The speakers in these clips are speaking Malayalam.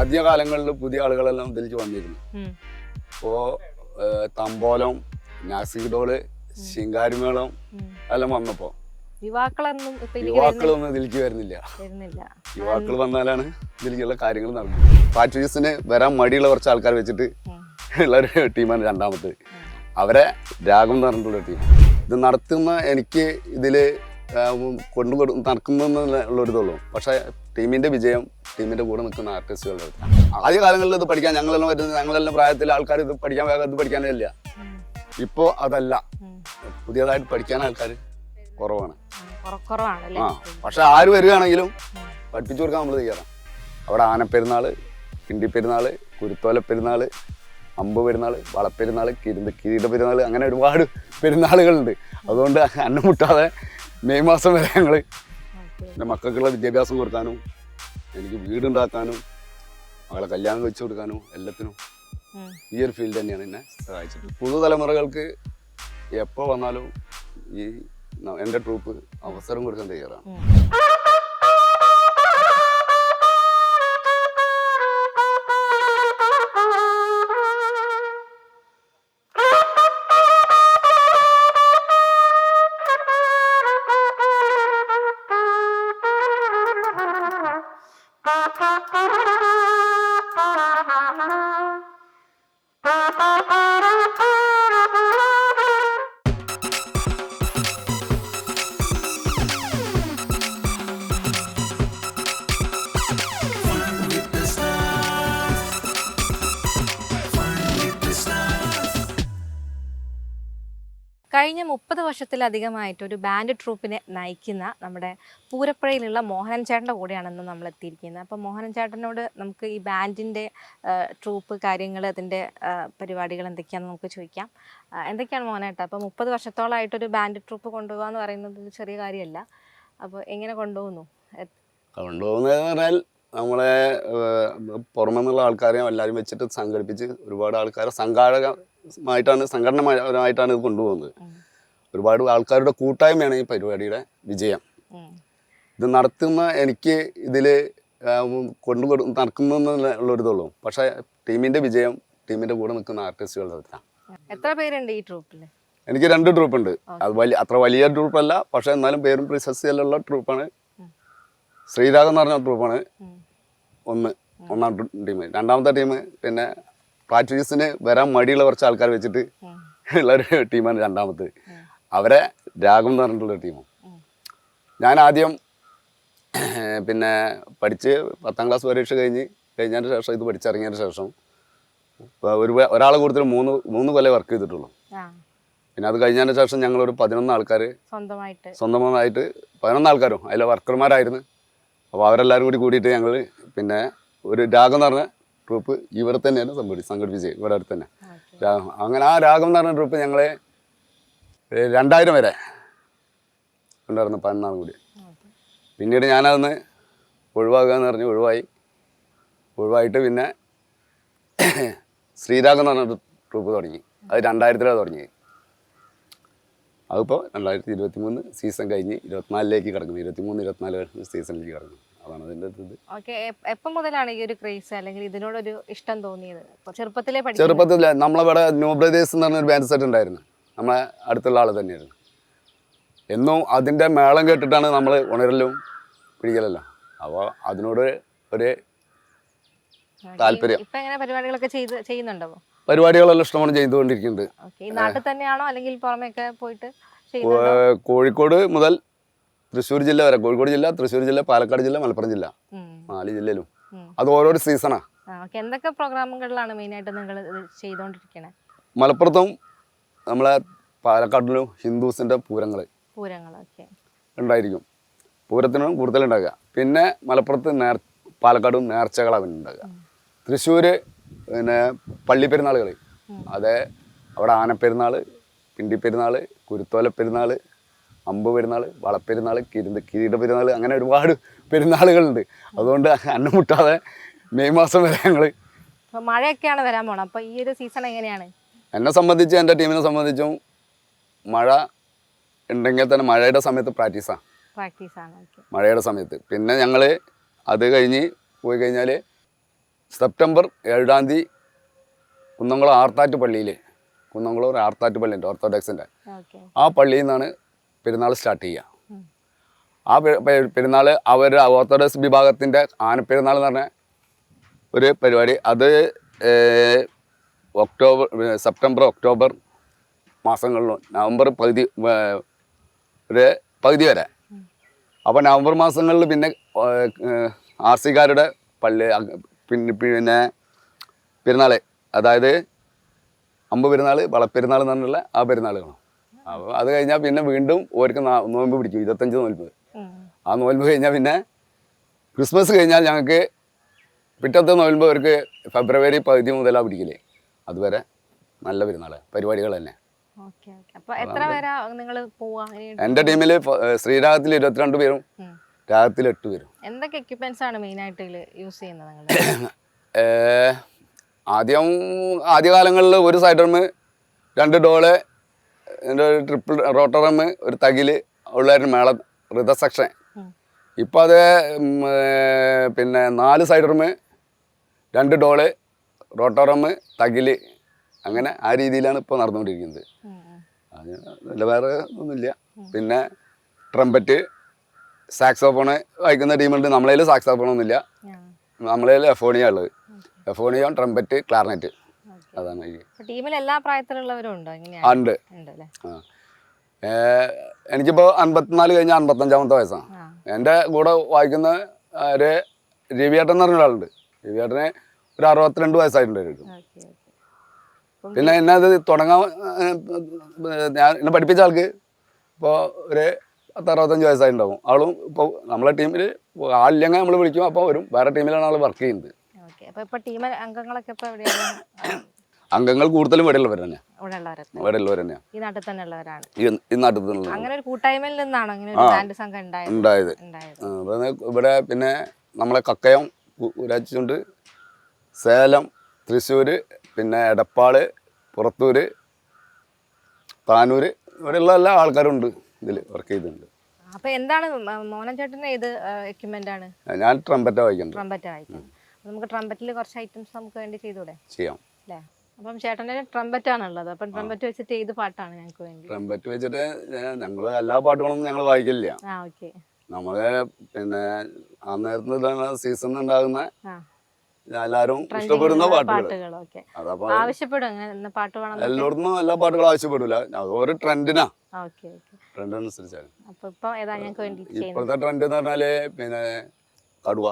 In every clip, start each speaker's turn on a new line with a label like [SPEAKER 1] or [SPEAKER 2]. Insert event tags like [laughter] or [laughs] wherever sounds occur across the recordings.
[SPEAKER 1] ആദ്യ കാലങ്ങളിൽ പുതിയ ആളുകളെല്ലാം ഇതിലേക്ക് വന്നിരുന്നു. ഇപ്പോ തമ്പോലം നാസിഡോൾ ശിങ്കാരിമേളം. എല്ലാം വന്നപ്പോ.
[SPEAKER 2] യുവാക്കളൊന്നും
[SPEAKER 1] യുവാക്കളൊന്നും ഇതിലേക്ക് വരുന്നില്ല. യുവാക്കൾ വന്നാലാണ് ഇതിലേക്കുള്ള കാര്യങ്ങൾ നടക്കുന്നത്. പാർട്ടീസിന് വരാൻ മടിയുള്ള കുറച്ച് ആൾക്കാർ വെച്ചിട്ട്
[SPEAKER 2] എല്ലാവരും
[SPEAKER 1] ഉള്ള ഒരു ടീമാണ് രണ്ടാമത് അവരെ രാഗം എന്ന് പറഞ്ഞിട്ടുള്ള ടീം ഇത് നടത്തുന്ന എനിക്ക് ഇതിൽ കൊണ്ടു നടക്കുന്നുള്ളൊരിതുള്ളൂ പക്ഷേ ടീമിന്റെ പക്ഷെ ടീമിന്റെ വിജയം ടീമിന്റെ കൂടെ നിൽക്കുന്ന ആർട്ടിസ്റ്റുകളുടെ ആദ്യ കാലങ്ങളിൽ ഇത് പഠിക്കാൻ ഞങ്ങളെല്ലാം വരുന്നത് ഞങ്ങളെല്ലാം പ്രായത്തിൽ ആൾക്കാർ ഇത് പഠിക്കാൻ വേഗം ഇത് പഠിക്കാനേ
[SPEAKER 2] ഇല്ല
[SPEAKER 1] ഇപ്പോൾ അതല്ല. പുതിയതായിട്ട് പഠിക്കാൻ ആൾക്കാർ കുറവാണ്. ആ പക്ഷെ ആര് വരികയാണെങ്കിലും പഠിപ്പിച്ചു കൊടുക്കാൻ നമ്മൾ തയ്യാറാണ്. അവിടെ ആനപ്പെരുന്നാൾ കിണ്ടിപ്പെരുന്നാൾ കുരുത്തോല പെരുന്നാൾ അമ്പ് പെരുന്നാൾ വളപ്പെരുന്നാൾ കിരുന്ത് കിരീട പെരുന്നാൾ അങ്ങനെ ഒരുപാട് പെരുന്നാളുകളുണ്ട് അതുകൊണ്ട് അന്നം മുട്ടാതെ മെയ് മാസം വരെ ഞങ്ങൾ. എന്റെ മക്കൾക്കുള്ള വിദ്യാഭ്യാസം കൊടുക്കാനും എനിക്ക് വീടുണ്ടാക്കാനും മകളെ കല്യാണം വെച്ചു കൊടുക്കാനും എല്ലാത്തിനും. ഈ ഒരു ഫീൽഡ് തന്നെയാണ് എന്നെ സഹായിച്ചത് പുതുതലമുറകൾക്ക് എപ്പോൾ വന്നാലും ഈ എന്റെ ട്രൂപ്പ് അവസരം കൊടുക്കാൻ തയ്യാറാണ്
[SPEAKER 2] കഴിഞ്ഞ മുപ്പത് വർഷത്തിലധികമായിട്ട് ഒരു ബാൻഡ് ട്രൂപ്പിനെ നയിക്കുന്ന നമ്മുടെ പൂരപ്പുഴയിലുള്ള മോഹനൻ ചേട്ടന്റെ കൂടെയാണ് ഇന്ന് നമ്മൾ എത്തിയിരിക്കുന്നത്. അപ്പോൾ മോഹനൻ ചേട്ടനോട് നമുക്ക് ഈ ബാൻഡിന്റെ ട്രൂപ്പ് കാര്യങ്ങൾ അതിന്റെ പരിപാടികൾ എന്തൊക്കെയാണെന്ന് നമുക്ക് ചോദിക്കാം. എന്തൊക്കെയാണ് മോഹനേട്ട അപ്പോൾ മുപ്പത് വർഷത്തോളമായിട്ടൊരു ബാൻഡ് ട്രൂപ്പ് കൊണ്ടുപോകുക എന്ന് പറയുന്നത് ചെറിയ കാര്യമല്ല. അപ്പോൾ എങ്ങനെ കൊണ്ടുപോകുന്നു?
[SPEAKER 1] കൊണ്ടുപോകുന്നതെന്ന് പറഞ്ഞാൽ നമ്മളെ പുറമെന്നുള്ള ആൾക്കാരെയും എല്ലാവരും വെച്ചിട്ട് സംഘടിപ്പിച്ച് ഒരുപാട് ആൾക്കാരെ സംഘാടകമായിട്ടാണ് സംഘടനമായിട്ടാണ് ഇത് കൊണ്ടുപോകുന്നത്. ഒരുപാട് ആൾക്കാരുടെ കൂട്ടായ്മയാണ് ഈ പരിപാടിയുടെ വിജയം. ഇത് നടത്തുന്ന എനിക്ക് ഇതിൽ കൊണ്ടു നടക്കുന്നുള്ള ഒരു ഇതുള്ളൂ. പക്ഷേ ടീമിന്റെ വിജയം ടീമിന്റെ കൂടെ നിൽക്കുന്ന ആർട്ടിസ്റ്റുകളുടെ
[SPEAKER 2] എത്ര പേരുണ്ട് ഈ ട്രൂപ്പിൽ
[SPEAKER 1] എനിക്ക് രണ്ട് ട്രൂപ്പ് ഉണ്ട് അത് വലിയ അത്ര വലിയ ട്രൂപ്പല്ല. പക്ഷേ എന്നാലും പേരും പ്രശസ്തിയുള്ള ട്രൂപ്പാണ്. ശ്രീരാഗം എന്ന് പറഞ്ഞ ട്രൂപ്പാണ്. ഒന്ന് ഒന്നാം ടീം. രണ്ടാമത്തെ ടീം പിന്നെ പ്രാക്ടീസിന് വരാൻ മടിയുള്ള കുറച്ച് ആൾക്കാർ വെച്ചിട്ട് ഉള്ള ഒരു ടീമാണ് രണ്ടാമത്തെ. അവരെ രാഗം എന്ന് പറഞ്ഞിട്ടുള്ള ടീമാണ് ഞാൻ ആദ്യം പിന്നെ പഠിച്ച് പത്താം ക്ലാസ് പരീക്ഷ കഴിഞ്ഞ് കഴിഞ്ഞതിന് ശേഷം ഇത് പഠിച്ചിറങ്ങിയതിന് ശേഷം ഒരു ഒരാളെ കൂടുതൽ മൂന്ന് മൂന്ന് കൊല്ലം വർക്ക് ചെയ്തിട്ടുള്ളൂ. പിന്നെ അത് കഴിഞ്ഞതിന് ശേഷം ഞങ്ങളൊരു പതിനൊന്ന് ആൾക്കാർ
[SPEAKER 2] സ്വന്തമായിട്ട്.
[SPEAKER 1] സ്വന്തമായിട്ട് പതിനൊന്ന് ആൾക്കാരും. അതിലെ വർക്കർമാരായിരുന്നു അപ്പോൾ അവരെല്ലാവരും കൂടി കൂടിയിട്ട് ഞങ്ങൾ പിന്നെ ഒരു രാഗം എന്ന് പറഞ്ഞ ട്രൂപ്പ് ഇവിടെ തന്നെയാണ് സംഘടി സംഘടിപ്പിച്ചത് ഇവിടെ അടുത്ത് തന്നെ. രാഗം അങ്ങനെ ആ രാഗം എന്ന് പറഞ്ഞ ട്രൂപ്പ് ഞങ്ങൾ രണ്ടായിരം വരെ ഉണ്ടായിരുന്നു പതിനൊന്നാം കൂടി. പിന്നീട് ഞാനതൊന്ന് ഒഴിവാക്കുക എന്ന് പറഞ്ഞ് ഒഴിവായി. ഒഴിവായിട്ട് പിന്നെ ശ്രീരാഗം എന്ന് പറഞ്ഞ ട്രൂപ്പ് തുടങ്ങി. അത് രണ്ടായിരത്തിലാണ് തുടങ്ങിയത്. അതിപ്പോൾ രണ്ടായിരത്തി ഇരുപത്തി മൂന്ന് സീസൺ കഴിഞ്ഞ് ഇരുപത്തിനാലിലേക്ക് കിടക്കുന്നു. ഇരുപത്തി മൂന്ന് ഇരുപത്തിനാല് സീസണിലേക്ക് കിടക്കുന്നു. അതാണ് അതിന്റെ ഇത്.
[SPEAKER 2] ഓക്കെ എപ്പം മുതലാണ് ഈ ഒരു ക്രേസ് അല്ലെങ്കിൽ ഇതിനോടൊരു ഇഷ്ടം തോന്നിയത്? ചെറുപ്പത്തിലെ
[SPEAKER 1] ചെറുപ്പത്തിൽ നമ്മളിവിടെ ന്യൂ ബ്രദേഴ്സ് എന്ന് പറഞ്ഞൊരു ബാൻഡ് സെറ്റ് ഉണ്ടായിരുന്നു. നമ്മളെ അടുത്തുള്ള ആൾ തന്നെയായിരുന്നു. എന്നും അതിന്റെ മേളം കേട്ടിട്ടാണ് നമ്മൾ ഉണരലും പിടിക്കലല്ലോ. അപ്പോൾ അതിനോട് ഒരു താല്പര്യം.
[SPEAKER 2] ഇപ്പൊ എങ്ങനെ പരിപാടികളൊക്കെ ചെയ്ത് ചെയ്യുന്നുണ്ടോ?
[SPEAKER 1] പരിപാടികളെല്ലാം ഇഷ്ടമാണ് ചെയ്തുകൊണ്ടിരിക്കുന്നുണ്ട്.
[SPEAKER 2] നാട്ടിൽ തന്നെയാണോ അല്ലെങ്കിൽ പുറമേയൊക്കെ പോയിട്ട്
[SPEAKER 1] കോഴിക്കോട് മുതൽ തൃശ്ശൂർ ജില്ല വരെ കോഴിക്കോട് ജില്ല തൃശ്ശൂർ ജില്ല പാലക്കാട് ജില്ല മലപ്പുറം ജില്ല. നാല് ജില്ലയിലും. അത് ഓരോരോ
[SPEAKER 2] സീസണാ എന്തൊക്കെ പ്രോഗ്രാമുകളിലാണ് മെയിനായിട്ട് നിങ്ങൾ ചെയ്തുകൊണ്ടിരിക്കുന്നത്
[SPEAKER 1] മലപ്പുറത്തും നമ്മളെ പാലക്കാട്ടിലും ഹിന്ദുസിന്റെ പൂരങ്ങൾ ഉണ്ടായിരിക്കും പൂരത്തിനും കൂടുതലുണ്ടാകുക പിന്നെ മലപ്പുറത്ത് നേർ പാലക്കാടും നേർച്ചകളാണ് ഉണ്ടാകുക തൃശ്ശൂർ പിന്നെ പള്ളിപ്പെരുന്നാളുകൾ അതെ അവിടെ ആനപ്പെരുന്നാൾ പിണ്ടിപ്പെരുന്നാൾ കുരുത്തോല പെരുന്നാൾ അമ്പ് പെരുന്നാൾ വളപ്പെരുന്നാൾ കിരുന്ത് കിരീട പെരുന്നാൾ അങ്ങനെ ഒരുപാട് പെരുന്നാളുകളുണ്ട്. അതുകൊണ്ട് അന്നം മുട്ടാതെ മെയ് മാസം വരെ ഞങ്ങൾ
[SPEAKER 2] മഴയൊക്കെയാണ് വരാൻ പോണം. അപ്പോൾ ഈ ഒരു സീസൺ എങ്ങനെയാണ്?
[SPEAKER 1] എന്നെ സംബന്ധിച്ച് എന്റെ ടീമിനെ സംബന്ധിച്ചും മഴ ഉണ്ടെങ്കിൽ തന്നെ മഴയുടെ സമയത്ത് പ്രാക്ടീസാണ്
[SPEAKER 2] പ്രാക്ടീസാണ്
[SPEAKER 1] മഴയുടെ സമയത്ത്. പിന്നെ ഞങ്ങൾ അത് കഴിഞ്ഞ് പോയി കഴിഞ്ഞാൽ സെപ്റ്റംബർ ഏഴാം തീയതി കുന്നംകുളം ആർത്താറ്റ് പള്ളിയിൽ കുന്നംകുളം ഒരു ആർത്താറ്റ് പള്ളിയുണ്ട്
[SPEAKER 2] ഓർത്തോഡോക്സിന്റെ
[SPEAKER 1] ആ പള്ളിയിൽ നിന്നാണ് പെരുന്നാൾ സ്റ്റാർട്ട് ചെയ്യുക ആ പെരുന്നാൾ അവർ ഓർത്തഡോക്സ് വിഭാഗത്തിന്റെ ആനപ്പെരുന്നാൾ എന്ന് പറഞ്ഞ ഒരു പരിപാടി. അത് ഒക്ടോബർ സെപ്റ്റംബർ ഒക്ടോബർ മാസങ്ങളിലും നവംബർ പകുതി ഒരു പകുതി വരെ. അപ്പോൾ നവംബർ മാസങ്ങളിൽ പിന്നെ ആർ സിക്കാരുടെ പള്ളി പിന്നെ പിന്നെ പെരുന്നാൾ അതായത് അമ്പ് പെരുന്നാൾ വളപ്പെരുന്നാൾ എന്ന് പറഞ്ഞുള്ള ആ പെരുന്നാളുകളാണ്. അപ്പോൾ അത് കഴിഞ്ഞാൽ പിന്നെ വീണ്ടും ഓർക്ക് നോയമ്പ് പിടിക്കും ഇരുപത്തഞ്ച്
[SPEAKER 2] നോൽപ്പ്.
[SPEAKER 1] ആ നോൽപ്പ് കഴിഞ്ഞാൽ പിന്നെ ക്രിസ്മസ് കഴിഞ്ഞാൽ ഞങ്ങൾക്ക് പിറ്റത്തെ നോയമ്പ് അവർക്ക് ഫെബ്രുവരി പകുതി മുതലാണ് പിടിക്കൽ. അതുവരെ നല്ല പെരുന്നാൾ പരിപാടികൾ തന്നെ. എന്റെ ടീമിൽ ശ്രീരാഗത്തിൽ ഇരുപത്തിരണ്ട് പേരും രാഗത്തിൽ എട്ട് പേരും.
[SPEAKER 2] എന്തൊക്കെ എക്യുപ്മെന്റ്സ് ആണ് മെയിൻ ആയിട്ട് യൂസ് ചെയ്യുന്നത് [coughs]
[SPEAKER 1] ആദ്യം ആദ്യകാലങ്ങളിൽ ഒരു സൈഡ് രണ്ട് ഡോൾ എന്റെ ഒരു ട്രിപ്പിൾ റോട്ടറമ്മ ഒരു തകിൽ ഉള്ളായിരുന്നു മേള ഋത സെക്ഷൻ ഇപ്പോൾ അത് പിന്നെ നാല് സൈഡ് റമ്മ് രണ്ട് ഡോൾ റോട്ടോറമ്മ് തകിൽ അങ്ങനെ ആ രീതിയിലാണ് ഇപ്പോൾ നടന്നുകൊണ്ടിരിക്കുന്നത്. അല്ല വേറെ ഒന്നുമില്ല. പിന്നെ ട്രംപറ്റ് സാക്സോഫോണ് വായിക്കുന്ന ടീമുണ്ട് നമ്മളതിൽ സാക്സോഫോണൊന്നുമില്ല നമ്മളതിൽ എഫോണിയാണ് ഉള്ളത്. എഫോണിയോ ട്രംപറ്റ് ക്ലാർനെറ്റ് അതാണ്
[SPEAKER 2] ടീമിൽ എല്ലാ പ്രായത്തിലുള്ളവരും ഉണ്ടോ?
[SPEAKER 1] എനിക്കിപ്പോൾ അൻപത്തിനാല് കഴിഞ്ഞ അൻപത്തഞ്ചാമത്തെ വയസ്സാണ്.
[SPEAKER 2] എന്റെ
[SPEAKER 1] എന്റെ കൂടെ വായിക്കുന്ന ഒരു രവിയേട്ടൻ എന്ന് പറഞ്ഞ ഒരാളുണ്ട്. രവിയേട്ടന് ഒരു അറുപത്തിരണ്ട് വയസ്സായിട്ടുണ്ട് ഒരു പിന്നെ എന്നെ അത് തുടങ്ങാൻ ഞാൻ എന്നെ പഠിപ്പിച്ച ആൾക്ക് ഇപ്പോൾ ഒരു പത്ത് അറുപത്തഞ്ച് വയസ്സായിട്ടുണ്ടാവും. ആളും ഇപ്പോൾ നമ്മളെ ടീമിൽ ആളില്ലെങ്കിൽ നമ്മൾ വിളിക്കും. അപ്പോൾ വരും. വേറെ ടീമിലാണ് ആൾ വർക്ക് ചെയ്യുന്നത്.
[SPEAKER 2] അപ്പോൾ ടീം അംഗങ്ങളൊക്കെ
[SPEAKER 1] അംഗങ്ങൾ കൂടുതലും ഇവിടെ ഉള്ളവർ തന്നെയാണ്
[SPEAKER 2] ഈ നാട്ടിൽ തന്നെ
[SPEAKER 1] ഈ നാട്ടിൽ
[SPEAKER 2] അങ്ങനെ ഒരു കൂട്ടായ്മയിൽ നിന്നാണ് അങ്ങനെ ഒരു ബാൻഡ് സംഘം ഉണ്ടായത്.
[SPEAKER 1] ഉണ്ടായത്.
[SPEAKER 2] ഉണ്ടായത്.
[SPEAKER 1] ഇവിടെ പിന്നെ നമ്മളെ കക്കയം ഉരാച്ചുണ്ട് സേലം തൃശ്ശൂർ പിന്നെ എടപ്പാൾ പുറത്തൂര് താനൂര് ഇവിടെയുള്ള എല്ലാ ആൾക്കാരും ഉണ്ട് ഇതിൽ വർക്ക് ചെയ്തിട്ടുണ്ട്.
[SPEAKER 2] അപ്പൊ എന്താണ് മ- മോഹനൻ ചേട്ടന് ഏത് എക്യുപ്മെന്റ് ആണ്?
[SPEAKER 1] ഞാൻ ട്രംപറ്റ വായിക്കുന്നുണ്ട്
[SPEAKER 2] ട്രംപറ്റ് വായിക്കാൻ നമുക്ക് ട്രംപറ്റിൽ കുറച്ച് ഐറ്റംസ് നമുക്ക് വേണ്ടി ചെയ്തൂടെ
[SPEAKER 1] ചെയ്യാം.
[SPEAKER 2] അല്ലേ അപ്പം ചേട്ടന്റെ ട്രംപറ്റ് ആണുള്ളത് അപ്പം ട്രംപറ്റ് വെച്ചിട്ട് ഏത് പാട്ടാണ് ഞങ്ങൾക്ക് വേണ്ടി?
[SPEAKER 1] ട്രംപറ്റ് വെച്ചിട്ട് ഞങ്ങൾ എല്ലാ പാട്ടുകളും ഞങ്ങൾ വായിക്കില്ല.
[SPEAKER 2] ആ ഓക്കെ.
[SPEAKER 1] നമ്മൾ പിന്നെ ആ നേരത്തെ സീസൺ ഉണ്ടാകുന്ന
[SPEAKER 2] ആ.
[SPEAKER 1] എല്ലാവരും ഇഷ്ടപ്പെടുന്ന പാട്ടുകൾ
[SPEAKER 2] ആവശ്യപ്പെടും പാട്ട്
[SPEAKER 1] എല്ലായിടത്തും എല്ലാ പാട്ടുകളും ആവശ്യപ്പെടില്ല അത് ഒരു ട്രെൻഡിനാ. ട്രെൻഡ് അനുസരിച്ചാണ് ഇപ്പോഴത്തെ ട്രെൻഡ് എന്ന് പറഞ്ഞാൽ പിന്നെ കടുവ.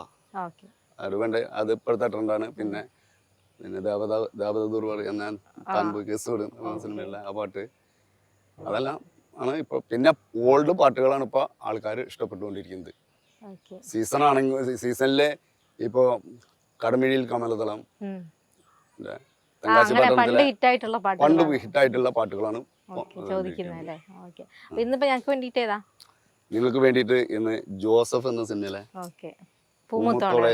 [SPEAKER 1] കടുവണ്ട് അത് ഇപ്പോഴത്തെ ട്രെൻഡാണ്. പിന്നെ പിന്നെ ദേവത ദേവതൂർ എന്ന താൻ പോയി കേസ് കൊടുക്കുന്ന സിനിമയുള്ള ആ പാട്ട്. അതെല്ലാം ആണ് ഇപ്പൊ പിന്നെ ഓൾഡ് പാട്ടുകളാണ് ഇപ്പൊ ആൾക്കാർ ഇഷ്ടപ്പെട്ടുകൊണ്ടിരിക്കുന്നത്. സീസൺ ആണെങ്കിൽ സീസണിലെ ഇപ്പോ കടമിഴിയിൽ കമലതളം.
[SPEAKER 2] പണ്ട് ഹിറ്റായിട്ടുള്ള
[SPEAKER 1] പാട്ടുകളാണ്. നിങ്ങൾക്ക് വേണ്ടിയിട്ട് ഇന്ന് ജോസഫ് എന്ന സിനിമയിലെ
[SPEAKER 2] പൂമുത്തോളെ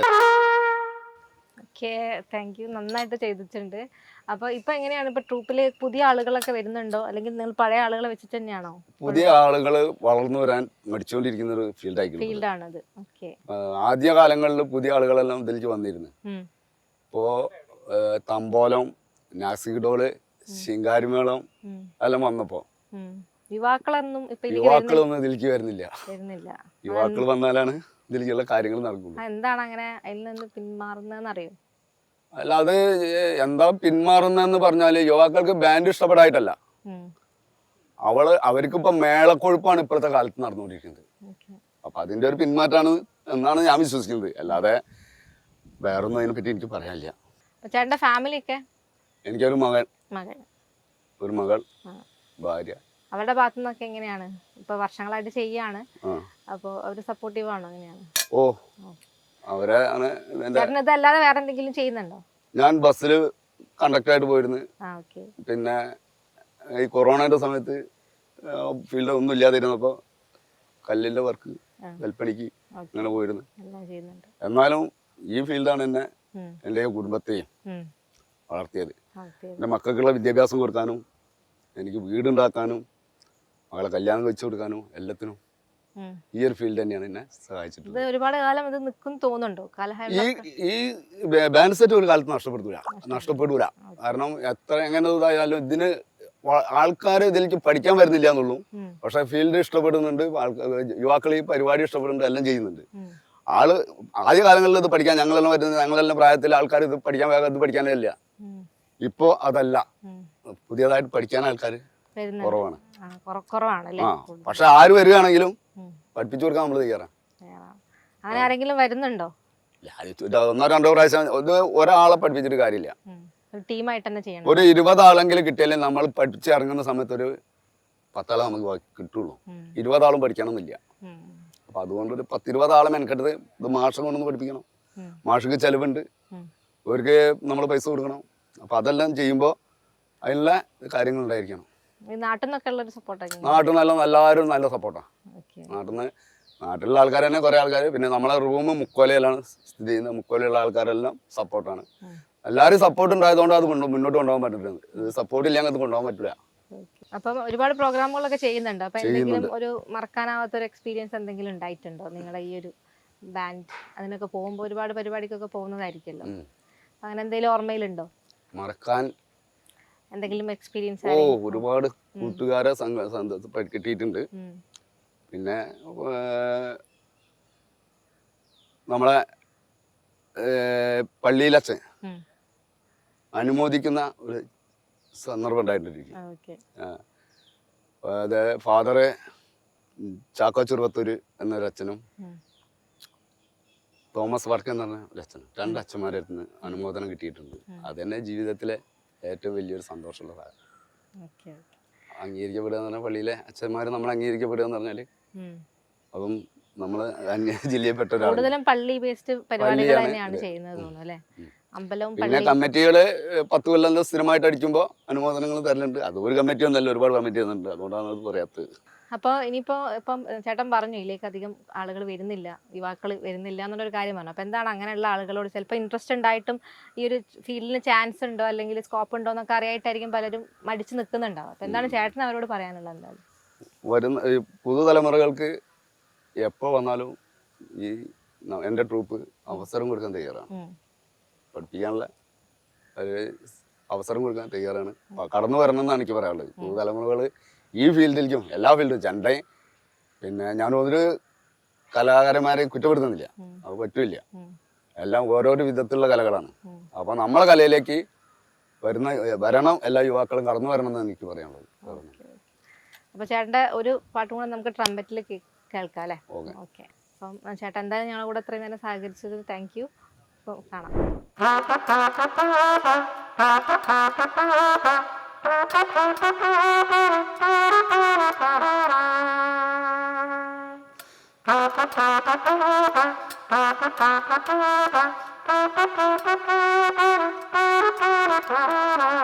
[SPEAKER 2] ഓക്കെ താങ്ക് യു നന്നായിട്ട് ചെയ്തിട്ടുണ്ട്. അപ്പോൾ ഇപ്പൊ എങ്ങനെയാണ് ഇപ്പൊ ട്രൂപ്പിൽ പുതിയ ആളുകളൊക്കെ വരുന്നുണ്ടോ? അല്ലെങ്കിൽ നിങ്ങൾ പഴയ ആളുകളെ വെച്ചിട്ട് തന്നെയാണോ?
[SPEAKER 1] പുതിയ ആളുകൾ വളർന്നു വരാൻ മടിച്ചുകൊണ്ടിരിക്കുന്ന ഒരു ഫീൽഡായിരിക്കും
[SPEAKER 2] ഫീൽഡാണത്. ഓക്കെ.
[SPEAKER 1] ആദ്യ കാലങ്ങളിൽ പുതിയ ആളുകളെല്ലാം ഇതിലേക്ക് വന്നിരുന്നു. ഇപ്പോ തമ്പോലം നാസിഡോൾ ശിങ്കാരിമേളം എല്ലാം വന്നപ്പോ.
[SPEAKER 2] യുവാക്കളൊന്നും ഇതിലേക്ക്
[SPEAKER 1] യുവാക്കളൊന്നും ഇതിലേക്ക് വരുന്നില്ല.
[SPEAKER 2] വരുന്നില്ല.
[SPEAKER 1] യുവാക്കൾ വന്നാലാണ് ഇതിലേക്കുള്ള കാര്യങ്ങൾ നടക്കുള്ളൂ.
[SPEAKER 2] ആ, എന്താണ് അങ്ങനെ അതിൽ നിന്ന് പിന്മാറുന്നതെന്ന് അറിയോ
[SPEAKER 1] അല്ല അത് എന്താ പിന്മാറുന്നതെന്ന് പറഞ്ഞാൽ യുവാക്കൾക്ക് ബാൻഡ് ഇഷ്ടപ്പെടായിട്ടല്ല. അവൾ അവർക്കിപ്പോ മേളക്കൊഴുപ്പാണ് ഇപ്പോഴത്തെ കാലത്ത് നടന്നുകൊണ്ടിരിക്കുന്നത്. അപ്പൊ അതിന്റെ ഒരു പിന്മാറ്റാണ് എന്നാണ് ഞാൻ വിശ്വസിക്കുന്നത്. അല്ലാതെ വേറൊന്നും അതിനെ പറ്റി എനിക്ക് പറയാനില്ല.
[SPEAKER 2] ചേട്ടന്റെ ഫാമിലി ഒക്കെ
[SPEAKER 1] എനിക്കൊരു മകൻ.
[SPEAKER 2] മകൻ.
[SPEAKER 1] ഒരു മകൾ ഭാര്യ.
[SPEAKER 2] അവരുടെ ഭാഗത്തു നിന്നൊക്കെ എങ്ങനെയാണ്? ഇപ്പൊ വർഷങ്ങളായിട്ട് ചെയ്യാണ് അപ്പോ അവർ സപ്പോർട്ടീവ് ആണോ? എങ്ങനെയാണ്?
[SPEAKER 1] ഓ. അവരെ ആണ്
[SPEAKER 2] എന്റെ വേറെ എന്തെങ്കിലും ചെയ്യുന്നുണ്ടോ?
[SPEAKER 1] ഞാൻ ബസ്സിൽ കണ്ടക്ടറായിട്ട് പോയിരുന്നു. പിന്നെ ഈ കൊറോണയുടെ സമയത്ത് ഫീൽഡ് ഒന്നും ഇല്ലാതിരുന്നപ്പോൾ കല്ലിന്റെ വർക്ക്. കൽപ്പണിക്ക് അങ്ങനെ പോയിരുന്നു. എന്നാലും ഈ ഫീൽഡാണ് എന്നെ
[SPEAKER 2] എന്റെ
[SPEAKER 1] എന്റെ കുടുംബത്തെയും. വളർത്തിയത്. എന്റെ മക്കൾക്കുള്ള വിദ്യാഭ്യാസം കൊടുക്കാനും എനിക്ക് വീടുണ്ടാക്കാനും മകളെ കല്യാണം കഴിച്ചു കൊടുക്കാനും എല്ലാത്തിനും. ഈ ഒരു ഫീൽഡ് തന്നെയാണ് എന്നെ സഹായിച്ചിട്ടുള്ളത്.
[SPEAKER 2] ഒരുപാട് കാലം ഇത് നിൽക്കും തോന്നുന്നുണ്ടോ?
[SPEAKER 1] ഈ ഈ ബാൻഡ് സെറ്റ് ഒരു കാലത്ത് നഷ്ടപ്പെടുത്തൂല നഷ്ടപ്പെടൂല. കാരണം എത്ര എങ്ങനെ ഇതായാലും ഇതിന് ആൾക്കാർ ഇതിലേക്ക് പഠിക്കാൻ വരുന്നില്ല എന്നുള്ളൂ. പക്ഷെ ഫീൽഡ് ഇഷ്ടപ്പെടുന്നുണ്ട് യുവാക്കൾ ഈ പരിപാടി ഇഷ്ടപ്പെടുന്നുണ്ട് എല്ലാം ചെയ്യുന്നുണ്ട്. ആൾ ആദ്യ കാലങ്ങളിൽ ഇത് പഠിക്കാൻ ഞങ്ങളെല്ലാം വരുന്നത് ഞങ്ങളെല്ലാം പ്രായത്തിൽ ആൾക്കാർ ഇത് പഠിക്കാൻ വേഗം ഇത് പഠിക്കാനേ ഇല്ല.
[SPEAKER 2] ഉം.
[SPEAKER 1] അതല്ല. പുതിയതായിട്ട് പഠിക്കാൻ ആൾക്കാർ കുറവാണ്.
[SPEAKER 2] കുറ- കുറവാണല്ലേ?
[SPEAKER 1] പക്ഷെ ആര് വരികയാണെങ്കിലും. പഠിപ്പിച്ചു കൊടുക്കാൻ നമ്മൾ തയ്യാറാണ്.
[SPEAKER 2] അങ്ങനെ ആരെങ്കിലും വരുന്നുണ്ടോ?
[SPEAKER 1] ഒന്നോ രണ്ടോ പ്രാവശ്യം ഒരാളെ പഠിപ്പിച്ചിട്ട് കാര്യമില്ല.
[SPEAKER 2] ഒരു ടീമായിട്ട് തന്നെ ചെയ്യണം.
[SPEAKER 1] ഒരു ഇരുപത് ആളെങ്കിലും കിട്ടിയാലേ നമ്മൾ പഠിച്ച് ഇറങ്ങുന്ന സമയത്ത് ഒരു പത്താളെ നമുക്ക് ബാക്കി കിട്ടുള്ളൂ. ഇരുപതാളും പഠിക്കണമെന്നില്ല.
[SPEAKER 2] എന്നില്ല
[SPEAKER 1] അപ്പൊ അതുകൊണ്ട് ഒരു പത്തിരുപത് ആളെ മെനക്കെട്ടത് ഇത് മാഷ കൊണ്ടൊന്ന് പഠിപ്പിക്കണം. മാഷക്ക് ചെലവുണ്ട്. അവർക്ക് നമ്മൾ പൈസ കൊടുക്കണം. അപ്പൊ അതെല്ലാം ചെയ്യുമ്പോൾ അതിനുള്ള കാര്യങ്ങൾ ഉണ്ടായിരിക്കണം.
[SPEAKER 2] നാട്ടിൽ നിന്നൊക്കെ ഉള്ള ഒരു
[SPEAKER 1] നാട്ടിൽ എല്ലാവരും നല്ല സപ്പോർട്ടാണ് നാട്ടിൽ നിന്ന് നാട്ടിലുള്ള ആൾക്കാർ തന്നെ കുറേ ആൾക്കാർ പിന്നെ നമ്മളെ റൂം മുക്കോലയിലാണ് സ്ഥിതി ചെയ്യുന്നത്. മുക്കോലയുള്ള ആൾക്കാരെല്ലാം സപ്പോർട്ടാണ് എല്ലാവരും സപ്പോർട്ട് ഉണ്ടായതുകൊണ്ട് അത് കൊണ്ടു മുന്നോട്ട് കൊണ്ടുപോകാൻ പറ്റുന്നത് ഇത് സപ്പോർട്ട് ഇല്ലെങ്കിൽ അത് കൊണ്ടുപോകാൻ പറ്റില്ല
[SPEAKER 2] അപ്പം ഒരുപാട് പ്രോഗ്രാമുകളൊക്കെ ചെയ്യുന്നുണ്ട്. അപ്പൊ എന്തെങ്കിലും ഒരു മറക്കാനാവാത്ത ഒരു എക്സ്പീരിയൻസ് എന്തെങ്കിലും ഉണ്ടായിട്ടുണ്ടോ? നിങ്ങളുടെ ഈ ഒരു ബാൻഡ് അതിനൊക്കെ പോകുമ്പോൾ ഒരുപാട് പരിപാടിക്കൊക്കെ
[SPEAKER 1] പോകുന്നതായിരിക്കല്ലോ
[SPEAKER 2] അങ്ങനെ എന്തെങ്കിലും ഓർമ്മയിലുണ്ടോ?
[SPEAKER 1] മറക്കാൻ
[SPEAKER 2] എന്തെങ്കിലും എക്സ്പീരിയൻസ്
[SPEAKER 1] ഓ ഒരുപാട് കൂട്ടുകാരെ കിട്ടിയിട്ടുണ്ട്. പിന്നെ നമ്മളെ പള്ളിയിലച്ഛൻ അനുമോദിക്കുന്ന ഒരു സന്ദർഭം ഉണ്ടായിട്ടിരിക്കും. അത് ഫാദറ് ചാക്കോ ചെറുപത്തൂര് എന്നൊരു അച്ഛനും തോമസ് വർക്ക് എന്ന് പറഞ്ഞ ഒരു അച്ഛനും രണ്ട് അച്ഛന്മാരെ അനുമോദനം കിട്ടിയിട്ടുണ്ട്. അത് തന്നെ ജീവിതത്തിലെ ഏറ്റവും വലിയൊരു സന്തോഷമുള്ള കാര്യം അംഗീകരിക്കപ്പെടുക എന്ന് പറഞ്ഞാൽ പള്ളിയിലെ അച്ഛന്മാർ നമ്മൾ അംഗീകരിക്കപ്പെടുക എന്ന് പറഞ്ഞാൽ അതും നമ്മൾ അന്യ [laughs] ജില്ലയിൽപ്പെട്ട
[SPEAKER 2] കൂടുതലും പള്ളി ബേസ്ഡ് പരിപാടികൾ തന്നെയാണ് ചെയ്യുന്നത് തോന്നുന്നു അമ്പലവും
[SPEAKER 1] പിന്നെ
[SPEAKER 2] പള്ളി
[SPEAKER 1] കമ്മിറ്റികൾ പത്ത് കൊല്ലം സ്ഥിരമായിട്ട് അടിക്കുമ്പോൾ അനുമോദനങ്ങൾ തരലുണ്ട്. അത് ഒരു കമ്മിറ്റി ഒന്നല്ല ഒരുപാട് കമ്മിറ്റി ഒന്നുണ്ട് അതുകൊണ്ടാണ് അത് പറയാത്തത്.
[SPEAKER 2] അപ്പോൾ ഇനിയിപ്പോൾ ഇപ്പം ചേട്ടൻ പറഞ്ഞു ഇതിലേക്ക് അധികം ആളുകൾ വരുന്നില്ല യുവാക്കൾ വരുന്നില്ല എന്നുള്ളൊരു കാര്യം പറഞ്ഞു. അപ്പോൾ എന്താണ് അങ്ങനെയുള്ള ആളുകളോട് ചിലപ്പോൾ ഇൻട്രസ്റ്റ് ഉണ്ടായിട്ടും ഈ ഒരു ഫീൽഡിന് ചാൻസ് ഉണ്ടോ അല്ലെങ്കിൽ സ്കോപ്പ് ഉണ്ടോ എന്നൊക്കെ അറിയായിട്ടായിരിക്കും പലരും മടിച്ചു നിൽക്കുന്നുണ്ടാവും അപ്പോൾ എന്താണ് ചേട്ടൻ അവരോട് പറയാനുള്ളത് എന്താണ്
[SPEAKER 1] വരുന്ന ഈ പുതുതലമുറകൾക്ക് എപ്പോൾ വന്നാലും ഈ എന്റെ ട്രൂപ്പ് അവസരം കൊടുക്കാൻ തയ്യാറാണ്. പഠിപ്പിക്കാനുള്ള ഒരു അവസരം കൊടുക്കാൻ തയ്യാറാണ്. കടന്നു വരണം എന്നാണ് എനിക്ക് പറയാനുള്ളത്. പുതുതലമുറകൾ ഈ ഫീൽഡിലേക്കും എല്ലാ ഫീൽഡും ചണ്ടയും പിന്നെ ഞാൻ ഒരു കലാകാരന്മാരെ കുറ്റപ്പെടുത്തുന്നില്ല. അത് പറ്റില്ല. എല്ലാം ഓരോരോ വിധത്തിലുള്ള കലകളാണ്.
[SPEAKER 2] അപ്പൊ
[SPEAKER 1] അപ്പോൾ നമ്മളെ കലയിലേക്ക് വരുന്ന വരണം എല്ലാ യുവാക്കളും കടന്നു വരണം എന്നാണ് എനിക്ക് പറയാനുള്ളത്.
[SPEAKER 2] അപ്പോൾ ചേട്ടന്റെ ഒരു പാട്ടും കൂടെ നമുക്ക് ട്രംപറ്റിൽ കേൾക്കാം അല്ലേ?
[SPEAKER 1] ഓക്കെ.
[SPEAKER 2] ഓക്കെ. അപ്പം ചേട്ടൻ എന്തായാലും ഞങ്ങളുടെ കൂടെ ഇത്രയും നേരം സഹകരിച്ചത് താങ്ക് യു അപ്പോൾ കാണാം. [laughs]